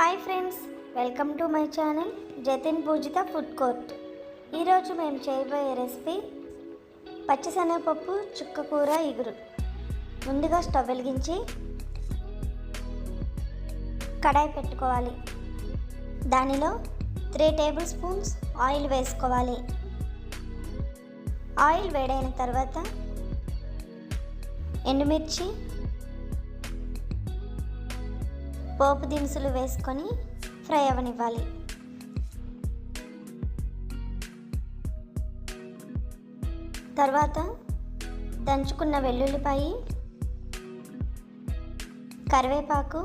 Hi friends welcome to my channel Jatin Poojitha food court. ఈరోజు మేము చేయబోయే recipe పచ్చిశనగపప్పు చుక్క కూర ఇగురు. ముందుగా స్టవ్ వెలిగించి కడాయి పెట్టుకోవాలి. దానిలో త్రీ టేబుల్ స్పూన్స్ ఆయిల్ వేసుకోవాలి. ఆయిల్ వేడైన తర్వాత ఎండుమిర్చి పోపు దినుసులు వేసుకొని ఫ్రై అవ్వనివ్వాలి తర్వాత దంచుకున్న వెల్లుల్లిపాయి కరివేపాకు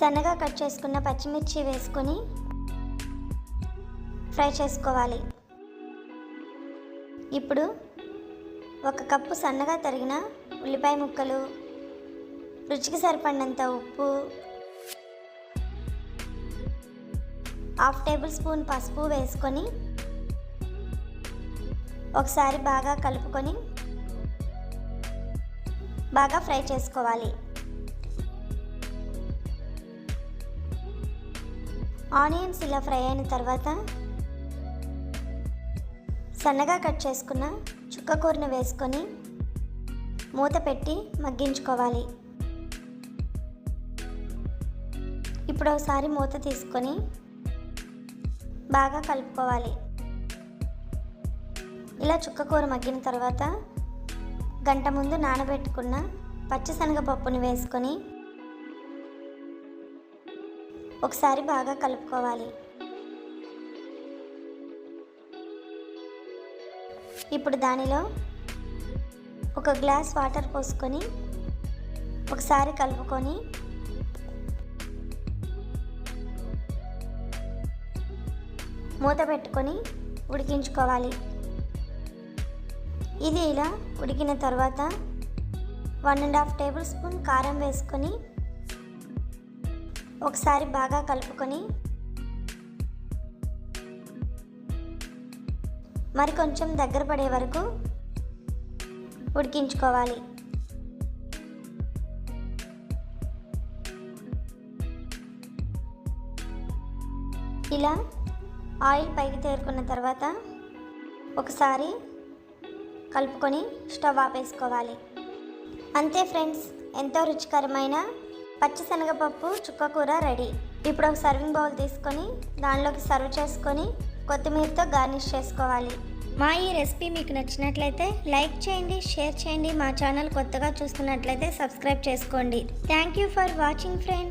సన్నగా కట్ చేసుకున్న పచ్చిమిర్చి వేసుకొని ఫ్రై చేసుకోవాలి. ఇప్పుడు ఒక కప్పు సన్నగా తరిగిన ఉల్లిపాయ ముక్కలు రుచికి సరిపడినంత ఉప్పు హాఫ్ టేబుల్ స్పూన్ పసుపు వేసుకొని ఒకసారి బాగా కలుపుకొని బాగా ఫ్రై చేసుకోవాలి. ఆనియన్స్ ఇలా ఫ్రై అయిన తర్వాత సన్నగా కట్ చేసుకున్న చుక్క కూరను వేసుకొని మూత పెట్టి మగ్గించుకోవాలి. ఇప్పుడు ఒకసారి మూత తీసుకొని బాగా కలుపుకోవాలి. ఇలా చుక్క కూర మగ్గిన తర్వాత గంట ముందు నానబెట్టుకున్న పచ్చిశనగపప్పుని వేసుకొని ఒకసారి బాగా కలుపుకోవాలి. ఇప్పుడు దానిలో ఒక గ్లాస్ వాటర్ పోసుకొని ఒకసారి కలుపుకొని మూత పెట్టుకొని ఉడికించుకోవాలి. ఇది ఇలా ఉడికిన తర్వాత one and half tablespoon కారం వేసుకొని ఒకసారి బాగా కలుపుకొని మరి కొంచెం దగ్గర పడే వరకు ఉడికించుకోవాలి. ఇలా ఆయిల్ పైకి తేరుకున్న తర్వాత ఒకసారి కలుపుకొని స్టవ్ ఆపేసుకోవాలి. అంతే ఫ్రెండ్స్ ఎంతో రుచికరమైన పచ్చిశనగపప్పు చుక్క కూర రెడీ. ఇప్పుడు ఒక సర్వింగ్ బౌల్ తీసుకొని దానిలోకి సర్వ్ చేసుకొని కొత్తిమీరతో గార్నిష్ చేసుకోవాలి. మా ఈ రెసిపీ మీకు నచ్చినట్లయితే లైక్ చేయండి షేర్ చేయండి. మా ఛానల్ కొత్తగా చూస్తున్నట్లయితే సబ్స్క్రైబ్ చేసుకోండి. Thank you for watching friend